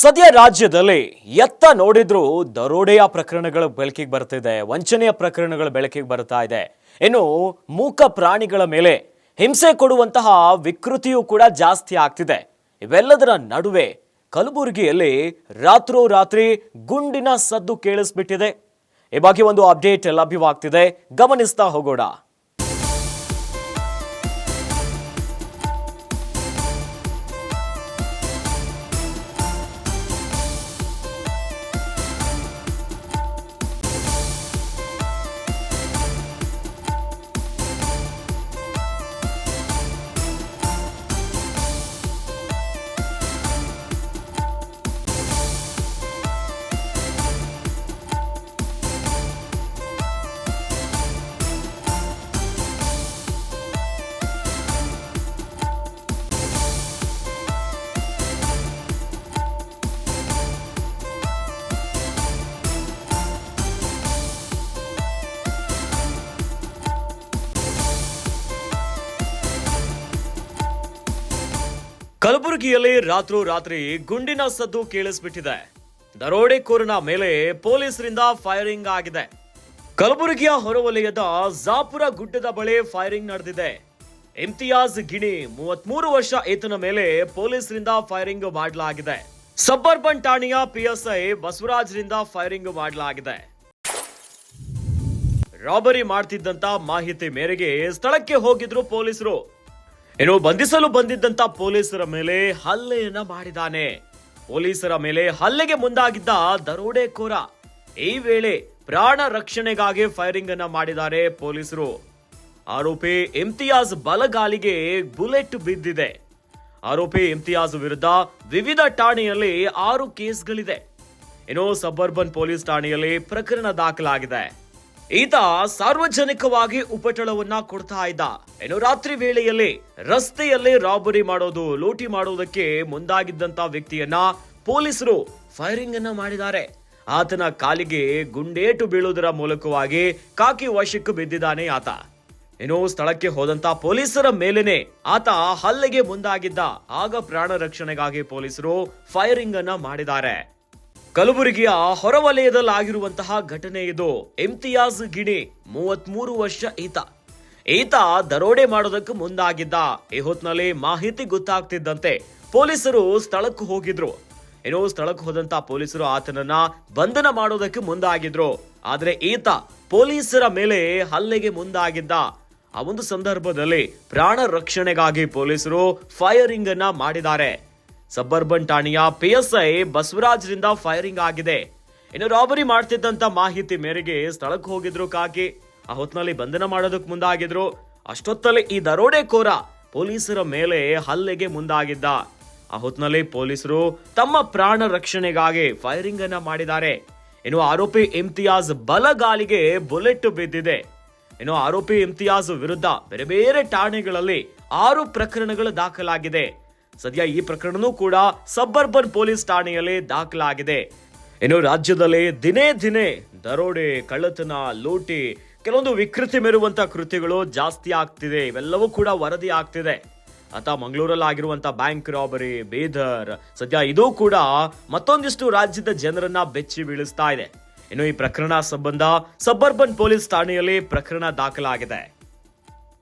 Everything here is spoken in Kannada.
ಸದ್ಯ ರಾಜ್ಯದಲ್ಲಿ ಎತ್ತ ನೋಡಿದ್ರು ದರೋಡೆಯ ಪ್ರಕರಣಗಳು ಬೆಳಕಿಗೆ ಬರ್ತಿದೆ ವಂಚನೆಯ ಪ್ರಕರಣಗಳು ಬೆಳಕಿಗೆ ಬರ್ತಾ ಇದೆ. ಇನ್ನು ಮೂಕ ಪ್ರಾಣಿಗಳ ಮೇಲೆ ಹಿಂಸೆ ಕೊಡುವಂತಹ ವಿಕೃತಿಯೂ ಕೂಡ ಜಾಸ್ತಿ ಆಗ್ತಿದೆ. ಇವೆಲ್ಲದರ ನಡುವೆ ಕಲಬುರಗಿಯಲ್ಲಿ ರಾತ್ರೋರಾತ್ರಿ ಗುಂಡಿನ ಸದ್ದು ಕೇಳಿಸ್ಬಿಟ್ಟಿದೆ. ಈ ಬಗ್ಗೆ ಒಂದು ಅಪ್ಡೇಟ್ ಲಭ್ಯವಾಗ್ತಿದೆ. ಗಮನಿಸ್ತಾ ಹೋಗೋಣ. ಕಲಬುರಗಿಯಲ್ಲಿ ರಾತ್ರೋರಾತ್ರಿ ಗುಂಡಿನ ಸದ್ದು ಕೇಳಿಸ್ಬಿಟ್ಟಿದೆ. ದರೋಡೆಕೋರನ ಮೇಲೆ ಪೊಲೀಸರಿಂದ ಫೈರಿಂಗ್ ಆಗಿದೆ. ಕಲಬುರಗಿಯ ಹೊರವಲಯದ ಜಾಪುರ ಗುಡ್ಡದ ಬಳಿ ಫೈರಿಂಗ್ ನಡೆದಿದೆ. ಇಮ್ತಿಯಾಜ್ ಗಿಣಿ ಮೂವತ್ಮೂರು ವರ್ಷ ಈತನ ಮೇಲೆ ಪೊಲೀಸರಿಂದ ಫೈರಿಂಗ್ ಮಾಡಲಾಗಿದೆ. ಸಬ್ಬರ್ಬನ್ ಠಾಣೆಯ ಪಿಎಸ್ಐ ಬಸವರಾಜ್ರಿಂದ ಫೈರಿಂಗ್ ಮಾಡಲಾಗಿದೆ. ರಾಬರಿ ಮಾಡ್ತಿದ್ದಂತ ಮಾಹಿತಿ ಮೇರೆಗೆ ಸ್ಥಳಕ್ಕೆ ಹೋಗಿದ್ರು ಪೊಲೀಸರು. ಇನ್ನು ಬಂಧಿಸಲು ಬಂದಿದ್ದಂತ ಪೊಲೀಸರ ಮೇಲೆ ಹಲ್ಲೆಯನ್ನ ಮಾಡಿದ್ದಾನೆ. ಪೊಲೀಸರ ಮೇಲೆ ಹಲ್ಲೆಗೆ ಮುಂದಾಗಿದ್ದ ದರೋಡೆಕೋರ ಈ ವೇಳೆ ಪ್ರಾಣ ರಕ್ಷಣೆಗಾಗಿ ಫೈರಿಂಗ್ ಅನ್ನ ಮಾಡಿದ್ದಾರೆ ಪೊಲೀಸರು. ಆರೋಪಿ ಇಮ್ತಿಯಾಜ್ ಬಲಗಾಲಿಗೆ ಬುಲೆಟ್ ಬಿದ್ದಿದೆ. ಆರೋಪಿ ಇಮ್ತಿಯಾಜ್ ವಿರುದ್ಧ ವಿವಿಧ ಠಾಣೆಯಲ್ಲಿ ಆರು ಕೇಸ್ಗಳಿದೆ. ಇನ್ನು ಸಬರ್ಬನ್ ಪೊಲೀಸ್ ಠಾಣೆಯಲ್ಲಿ ಪ್ರಕರಣ ದಾಖಲಾಗಿದೆ. ಈತ ಸಾರ್ವಜನಿಕವಾಗಿ ಉಪಟಳವನ್ನ ಕೊಡ್ತಾ ಇದ್ದ. ಇನ್ನು ರಾತ್ರಿ ವೇಳೆಯಲ್ಲಿ ರಸ್ತೆಯಲ್ಲಿ ರಾಬರಿ ಮಾಡೋದು, ಲೂಟಿ ಮಾಡೋದಕ್ಕೆ ಮುಂದಾಗಿದ್ದಂತ ವ್ಯಕ್ತಿಯನ್ನ ಪೊಲೀಸರು ಫೈರಿಂಗ್ ಅನ್ನ ಮಾಡಿದ್ದಾರೆ. ಆತನ ಕಾಲಿಗೆ ಗುಂಡೇಟು ಬೀಳುವುದರ ಮೂಲಕವಾಗಿ ಕಾಕಿ ವಶಕ್ಕೆ ಬಿದ್ದಿದ್ದಾನೆ ಆತ. ಇನ್ನು ಸ್ಥಳಕ್ಕೆ ಹೋದಂತ ಪೊಲೀಸರ ಮೇಲೇನೆ ಆತ ಹಲ್ಲೆಗೆ ಮುಂದಾಗಿದ್ದ. ಆಗ ಪ್ರಾಣ ರಕ್ಷಣೆಗಾಗಿ ಪೊಲೀಸರು ಫೈರಿಂಗ್ ಅನ್ನ ಮಾಡಿದ್ದಾರೆ. ಕಲಬುರಗಿಯ ಹೊರವಲಯದಲ್ಲಾಗಿರುವಂತಹ ಘಟನೆ ಇದು. ಇಮ್ತಿಯಾಜ್ ಗಿಣಿ, ಮೂವತ್ಮೂರು ವರ್ಷ ಈತ. ಈತ ದರೋಡೆ ಮಾಡೋದಕ್ಕೆ ಮುಂದಾಗಿದ್ದ. ಈ ಹೊತ್ತಿನಲ್ಲಿ ಮಾಹಿತಿ ಗೊತ್ತಾಗ್ತಿದ್ದಂತೆ ಪೊಲೀಸರು ಸ್ಥಳಕ್ಕೆ ಹೋಗಿದ್ರು. ಏನೋ ಸ್ಥಳಕ್ಕೆ ಹೋದಂತ ಪೊಲೀಸರು ಆತನನ್ನ ಬಂಧನ ಮಾಡೋದಕ್ಕೆ ಮುಂದಾಗಿದ್ರು. ಆದ್ರೆ ಈತ ಪೊಲೀಸರ ಮೇಲೆ ಹಲ್ಲೆಗೆ ಮುಂದಾಗಿದ್ದ. ಆ ಒಂದು ಸಂದರ್ಭದಲ್ಲಿ ಪ್ರಾಣ ರಕ್ಷಣೆಗಾಗಿ ಪೊಲೀಸರು ಫೈರಿಂಗ್ ಅನ್ನ ಮಾಡಿದ್ದಾರೆ. ಸಬ್ಬರ್ಬನ್ ಠಾಣೆಯ ಪಿಎಸ್ಐ ಬಸವರಾಜ್ರಿಂದ ಫೈರಿಂಗ್ ಆಗಿದೆ. ಇನ್ನು ರಾಬರಿ ಮಾಡ್ತಿದ್ದಂತ ಮಾಹಿತಿ ಮೇರೆಗೆ ಸ್ಥಳಕ್ಕೆ ಹೋಗಿದ್ರು ಕಾಕಿ. ಆ ಹೊತ್ನಲ್ಲಿ ಬಂಧನ ಮಾಡೋದಕ್ಕೆ ಮುಂದಾಗಿದ್ರು. ಅಷ್ಟೊತ್ತಲ್ಲಿ ಈ ದರೋಡೆಕೋರ ಪೊಲೀಸರ ಮೇಲೆ ಹಲ್ಲೆಗೆ ಮುಂದಾಗಿದ್ದ. ಆ ಹೊತ್ನಲ್ಲಿ ಪೊಲೀಸರು ತಮ್ಮ ಪ್ರಾಣ ರಕ್ಷಣೆಗಾಗಿ ಫೈರಿಂಗ್ ಅನ್ನ ಮಾಡಿದ್ದಾರೆ. ಇನ್ನು ಆರೋಪಿ ಇಮ್ತಿಯಾಜ್ ಬಲಗಾಲಿಗೆ ಬುಲೆಟ್ ಬಿದ್ದಿದೆ. ಇನ್ನು ಆರೋಪಿ ಇಮ್ತಿಯಾಜ್ ವಿರುದ್ಧ ಬೇರೆ ಬೇರೆ ಠಾಣೆಗಳಲ್ಲಿ ಆರು ಪ್ರಕರಣಗಳು ದಾಖಲಾಗಿದೆ. ಸದ್ಯ ಈ ಪ್ರಕರಣನೂ ಕೂಡ ಸಬ್ಬರ್ಬನ್ ಪೊಲೀಸ್ ಠಾಣೆಯಲ್ಲಿ ದಾಖಲಾಗಿದೆ. ಇನ್ನು ರಾಜ್ಯದಲ್ಲಿ ದಿನೇ ದಿನೇ ದರೋಡೆ, ಕಳ್ಳತನ, ಲೂಟಿ, ಕೆಲವೊಂದು ವಿಕೃತಿ ಮೆರುವಂತ ಕೃತ್ಯಗಳು ಜಾಸ್ತಿ ಆಗ್ತಿದೆ. ಇವೆಲ್ಲವೂ ಕೂಡ ವರದಿ ಆಗ್ತಿದೆ. ಅಂತ ಮಂಗಳೂರಲ್ಲಿ ಆಗಿರುವಂಥ ಬ್ಯಾಂಕ್ ರಾಬರಿ, ಬೇದರ್, ಸದ್ಯ ಇದು ಕೂಡ ಮತ್ತೊಂದಿಷ್ಟು ರಾಜ್ಯದ ಜನರನ್ನ ಬೆಚ್ಚಿ ಬೀಳಿಸ್ತಾ ಇದೆ. ಇನ್ನು ಈ ಪ್ರಕರಣ ಸಂಬಂಧ ಸಬ್ಬರ್ಬನ್ ಪೊಲೀಸ್ ಠಾಣೆಯಲ್ಲಿ ಪ್ರಕರಣ ದಾಖಲಾಗಿದೆ.